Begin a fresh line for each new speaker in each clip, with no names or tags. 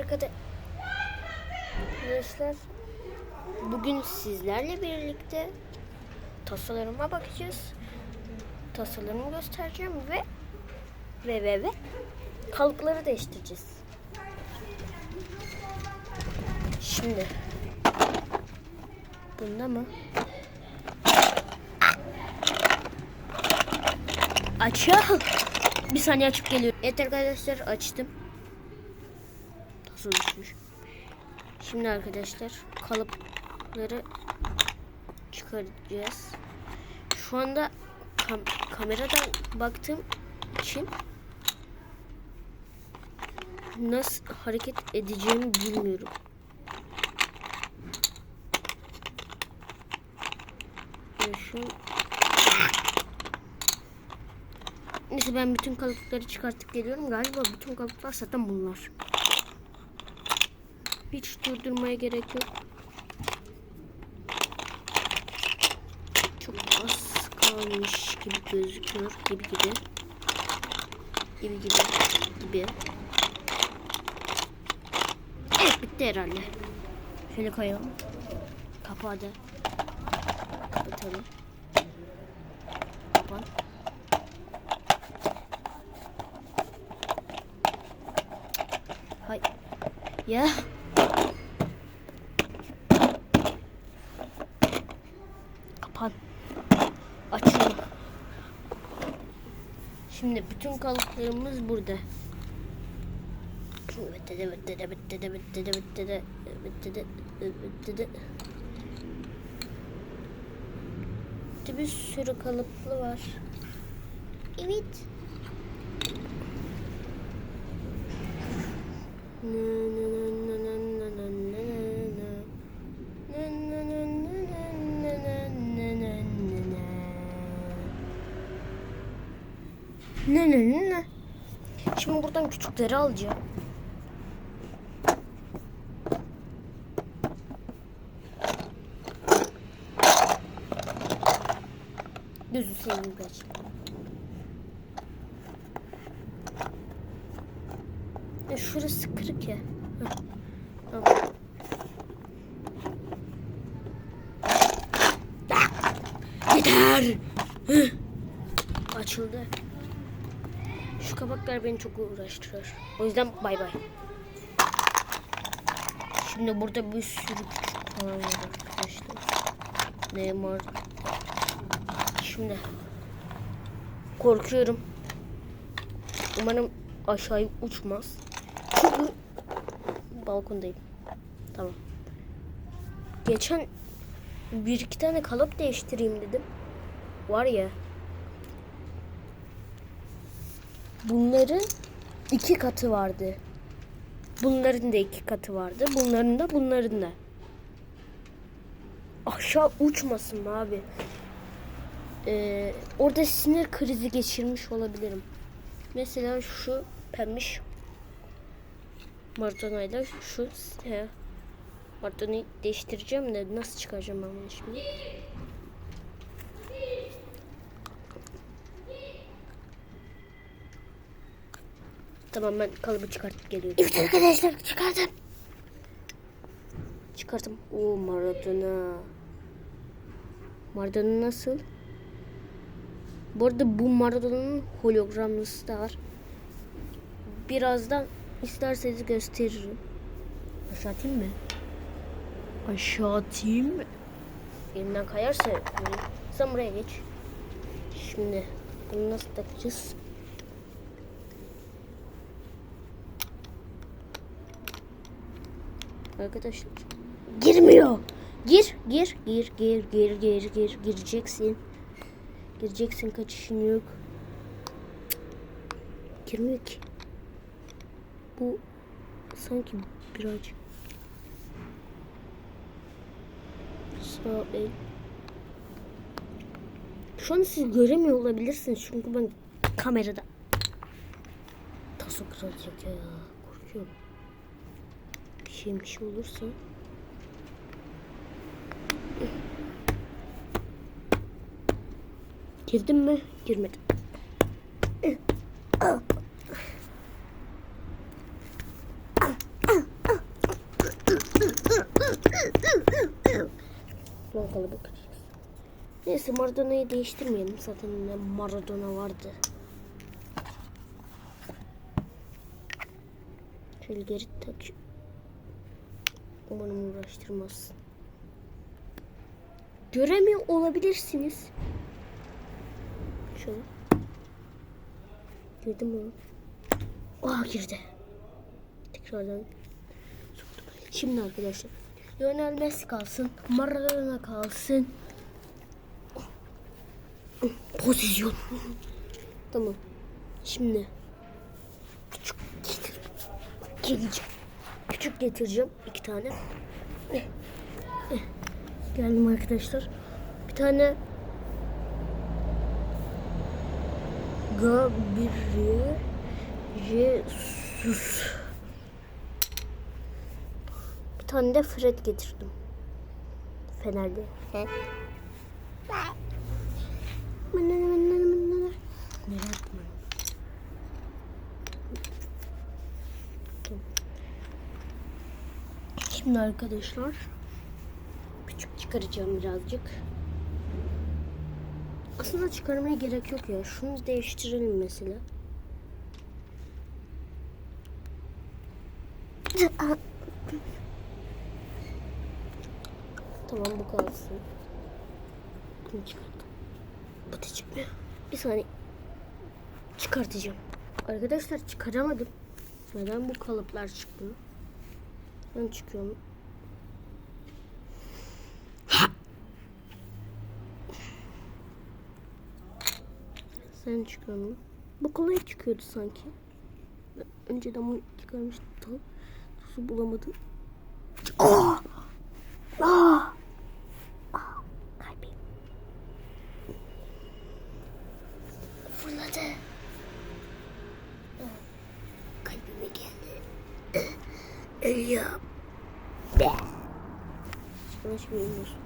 arkadaşlar. Bugün sizlerle birlikte tasarıma bakacağız. Tasarımı göstereceğim ve ve ve ve kalıpları değiştireceğiz. Şimdi bunda mı? Açalım. Bir saniye açıp geliyorum. Evet arkadaşlar açtım. Nasıl düşmüş? Şimdi arkadaşlar kalıpları çıkaracağız. Şu anda kam- kameradan baktığım için nasıl hareket edeceğimi bilmiyorum. Neyse ben bütün kalıpları çıkartıp geliyorum. Galiba bütün kalıplar zaten bunlar. Hiç durdurmaya gerek yok. Çok az kalmış gibi gözüküyor. Gibi gibi. Gibi gibi. Gibi. Evet bitti herhalde. Şöyle koyalım. Kapağı da kapatalım. Kapan. Hay. Ya. Kapan. Şimdi bütün kalıplarımız burada. Bir sürü kalıplı var. Evet. Ne ne ne. Şimdi buradan küçükleri alacağım. Gözü seveyim kaç. Ya şurası kırık ya. Yeter. Kabaklar beni çok uğraştırıyor. O yüzden bay bay. Şimdi burada bir sürü küçük falan var arkadaşlar. Neymar. Şimdi korkuyorum. Umarım aşağıya uçmaz. Çünkü balkondayım. Tamam. Geçen bir iki tane kalıp değiştireyim dedim. Var ya. Bunların iki katı vardı. Bunların da iki katı vardı. Bunların da bunların da. Aşağı uçmasın abi? Ee, orada sinir krizi geçirmiş olabilirim. Mesela şu pembiş Mardona'yla şu he, Mardona'yı değiştireceğim de nasıl çıkaracağım ben bunu şimdi? Tamam ben kalıbı çıkartıp geliyorum. Evet arkadaşlar çıkardım. Çıkarttım. Oo Maradona. Maradona nasıl? Bu arada bu Maradona'nın hologramlısı da var. Birazdan isterseniz gösteririm. Aşağı atayım mı? Aşağı atayım mı? Elimden kayarsa sen buraya geç. Şimdi bunu nasıl takacağız? Arkadaşlar girmiyor. Gir, gir, gir, gir, gir, gir, gir, gireceksin. Gireceksin kaçışın yok. Girmiyor ki. Bu sanki birazcık sağ el. Şu an siz göremiyor olabilirsiniz çünkü ben kamerada taso kırılacak ya. Korkuyorum şeyim bir şey olursa. Girdim mi? Girmedim. Mangala bakacağız. Neyse Maradona'yı değiştirmeyelim. Zaten Maradona vardı. Şöyle geri tak. Umarım uğraştırmaz. Göremiyor olabilirsiniz. Şöyle. Girdi mi? Aa girdi. Tekrardan soktum. Şimdi arkadaşlar. Lionel Messi kalsın. Maradona kalsın. Pozisyon. tamam. Şimdi küçük getir. Küçük getireceğim. iki tane. Eh, eh. Geldim arkadaşlar. Bir tane Gabriel Jesus. Bir tane de Fred getirdim. Fener'de. He. Şimdi arkadaşlar küçük çıkaracağım birazcık. Aslında çıkarmaya gerek yok ya. Şunu değiştirelim mesela. Tamam bu kalsın. Bunu çıkarttım. Bu da çıkmıyor. Bir saniye. Çıkartacağım. Arkadaşlar çıkaramadım. Neden bu kalıplar çıktı? Ben çıkıyorum. Sen çıkıyorsun. Bu kolay çıkıyordu sanki. Önceden bunu çıkarmıştım. Su bulamadım. Ah! Ah! Ah! Kalbim. Fırladı. Ah, Kalbime geldi. Ölüyorum. Şimdi bilmiyorsun.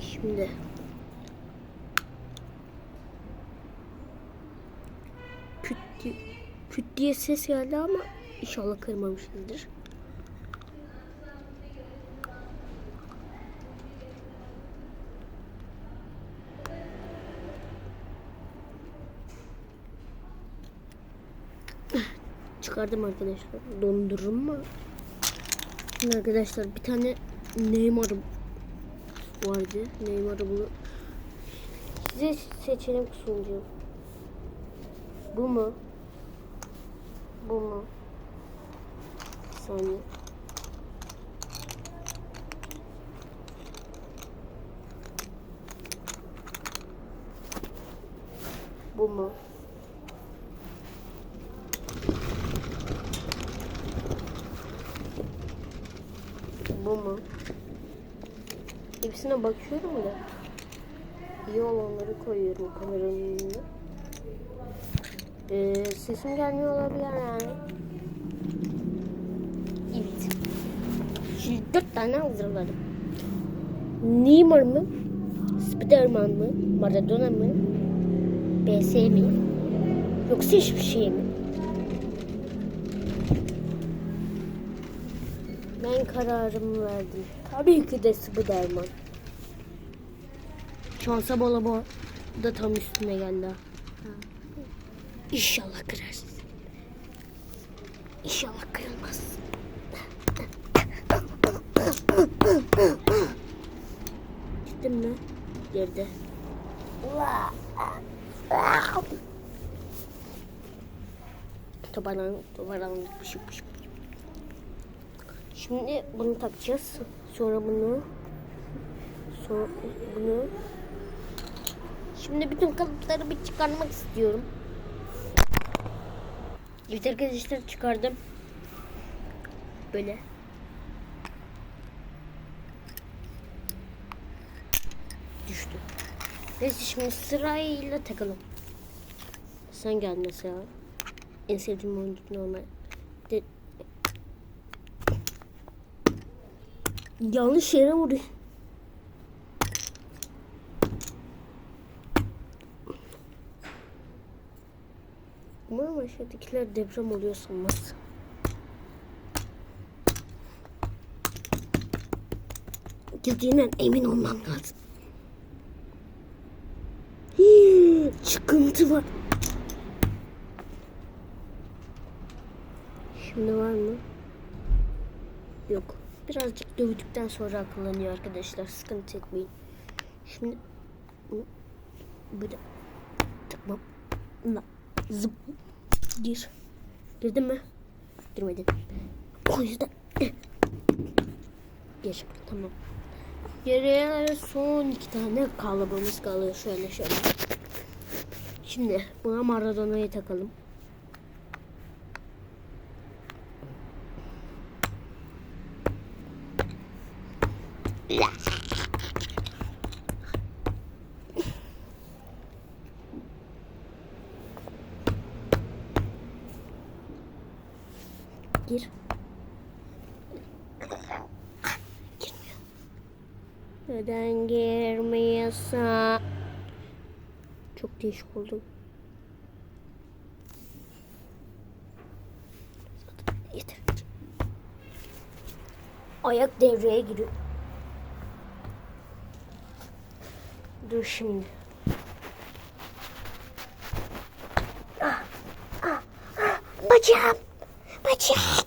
Şimdi. Küt küt diye ses geldi ama inşallah kırmamışızdır. Çıkardım arkadaşlar. Dondurma. Şimdi arkadaşlar bir tane Neymar vardı. Neymar'ı bunu size seçenek sunacağım. Bu mu? Bu mu? Bir saniye. Bu mu? Bu mu? Hepsine bakıyorum da. İyi olanları koyuyorum kameranın önüne. Ee, sesim gelmiyor olabilir yani. Evet. Şimdi dört tane hazırladım. Neymar mı? Spiderman mı? Maradona mı? BS mi? Yoksa hiçbir şey mi? Ben kararımı verdim. Tabii ki de Spiderman. Şansa bala bu da tam üstüne geldi. ha. İnşallah kırarsın. İnşallah kırılmaz. Gittin mi? Geride. Toparlan, toparlan, pışıp pışıp. Şimdi bunu takacağız. Sonra bunu. Sonra bunu. Şimdi bütün kalıpları bir çıkarmak istiyorum. Evet arkadaşlar çıkardım. Böyle. Düştü. Neyse şimdi sırayla takalım. Sen gel mesela. En sevdiğim oyuncu normal. Yanlış yere vuruyor. Umarım aşağıdakiler deprem oluyor sanmaz. girdiğinden emin olmam lazım. Hii, çıkıntı var. Şimdi var mı? Yok. Birazcık dövdükten sonra akıllanıyor arkadaşlar. Sıkıntı etmeyin. Şimdi bu böyle tamam. La zıp gir. Girdin mi? Girmedin. O yüzden gir. Tamam. Geriye son iki tane kalıbımız kalıyor. Şöyle şöyle. Şimdi buna Maradona'yı takalım. Gir. Girmiyor. Neden girmiyorsa? Çok değişik oldum. Yeter. Ayak devreye giriyor. Dur şimdi. Ah, ah, ah, Bacağım. Bacağım.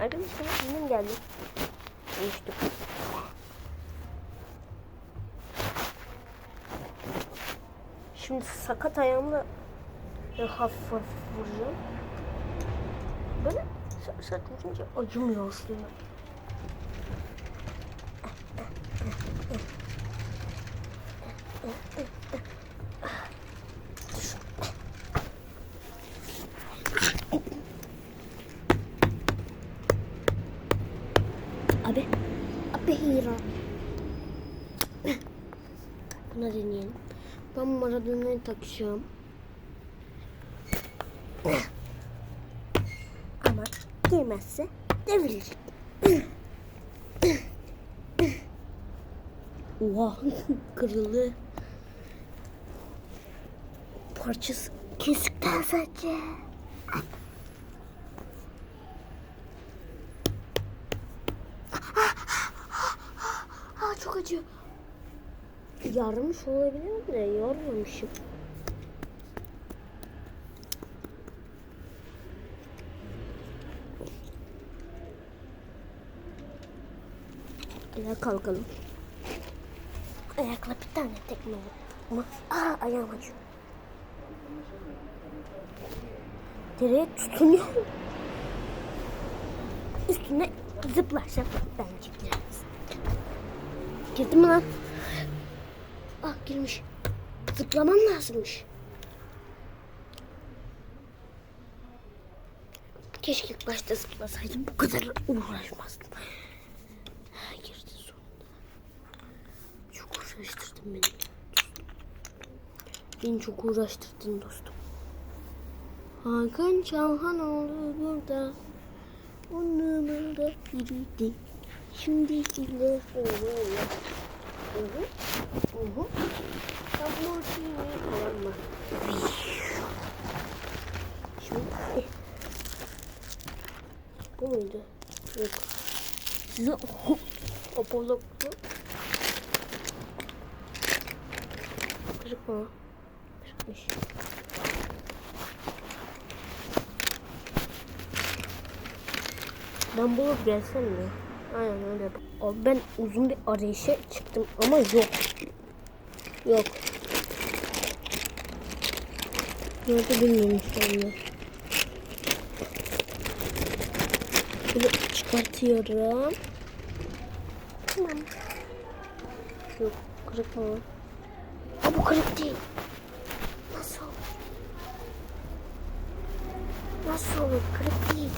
Arkadaşlar annem geldi. Konuştuk. Şimdi sakat ayağımla hafif hafif vuracağım. Böyle sert vurunca acımıyor aslında. Abi. Hira. Buna deneyelim. Ben Maradona'yı takacağım. Ama girmezse devrilecek. Oha kırıldı. Parçası kesikten sadece. Aa çok acıyor. Yarmış olabilir de yormamışım. Ayağa kalkalım. Ayakla bir tane tekme vur. Ama aa ayağım acıyor. Direğe tutunuyor. Üstüne zıplarsam bence gireriz. Girdi mi lan? Ah girmiş. Zıplamam lazımmış. Keşke ilk başta zıplasaydım. Bu kadar uğraşmazdım. Girdi sonunda. Çok uğraştırdın beni. Beni çok uğraştırdın dostum. Hakan Çalhanoğlu burada. Onu burada biriydi. Şimdi ile öyle. Hı. Hı hı. Tablo şimdi kalma. Şimdi bu muydu? Yok. Size Apollo Kırık mı? Kırıkmış. Ben bulup gelsem mi? Aynen öyle. Abi ben uzun bir arayışa çıktım ama yok. Yok. Nerede bilmiyorum şu anda. Bunu çıkartıyorum. Tamam. Yok kırık mı? Aa, bu kırık değil. Nasıl olur? Nasıl olur? Kırık değil.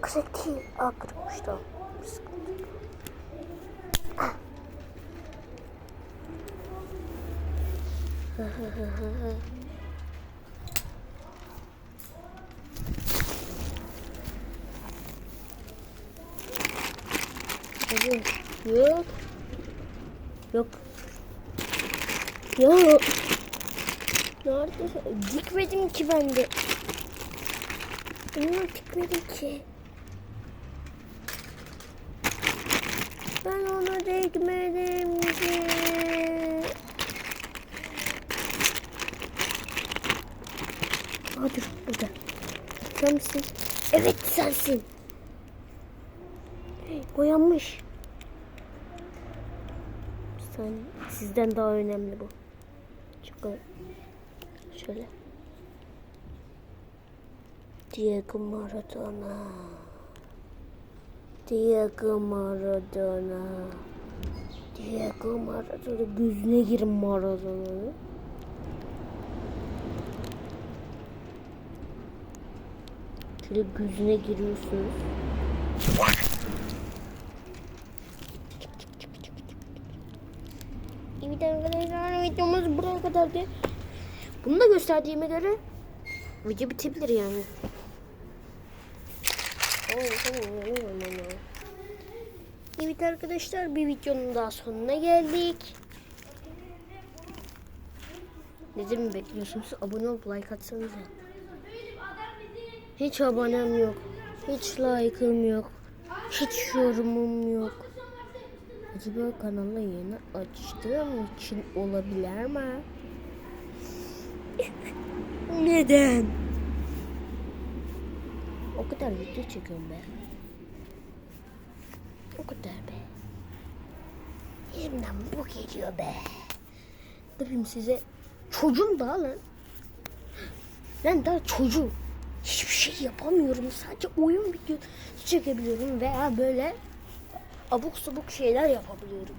Kırık değil. Aa kırıkmış da. Sıkıntı yok. Ah. Yok. Yok. Yok. Nerede? Dikmedim ki ben de. Onu dikmedim ki. Ben onu dikmedim ki. Aa burada. Sen misin? Evet sensin. Boyanmış. Sen, sizden daha önemli bu. Çok şöyle. Diego Maradona. Diego Maradona. Diego Maradona. Gözüne girin Maradona'nın. Şöyle gözüne giriyorsunuz. Evet arkadaşlar videomuz buraya kadardı. Bunu da gösterdiğime göre video bitebilir yani. Evet arkadaşlar bir videonun daha sonuna geldik. Nedir mi bekliyorsunuz? Abone olup like atsanıza. Hiç abonem yok. Hiç like'ım yok. Hiç yorumum yok. Acaba kanala yeni açtığım için olabilir mi? Neden? O kadar video çekiyorum be. O kadar be. Yerimden bu geliyor be. Dedim size çocuğum daha lan. Ben daha çocuğum. Hiçbir şey yapamıyorum. Sadece oyun videosu çekebiliyorum veya böyle abuk sabuk şeyler yapabiliyorum.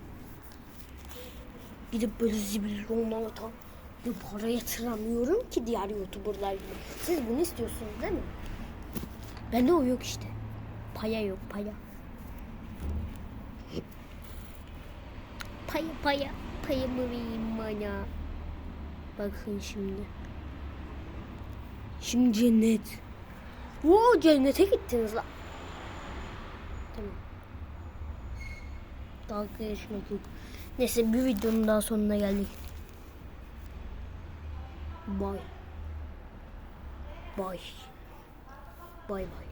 Gidip böyle zibillonlarla bir para yatıramıyorum ki diğer youtuberlar gibi. Siz bunu istiyorsunuz değil mi? Bende o yok işte. Paya yok paya. Paya paya. Payımı vereyim bana. Bakın şimdi. Şimdi cennet. Oo cennete gittiniz la. Tamam. Dalga geçmek yok. Neyse bir videonun daha sonuna geldik. Bye. Bye. Bye bye.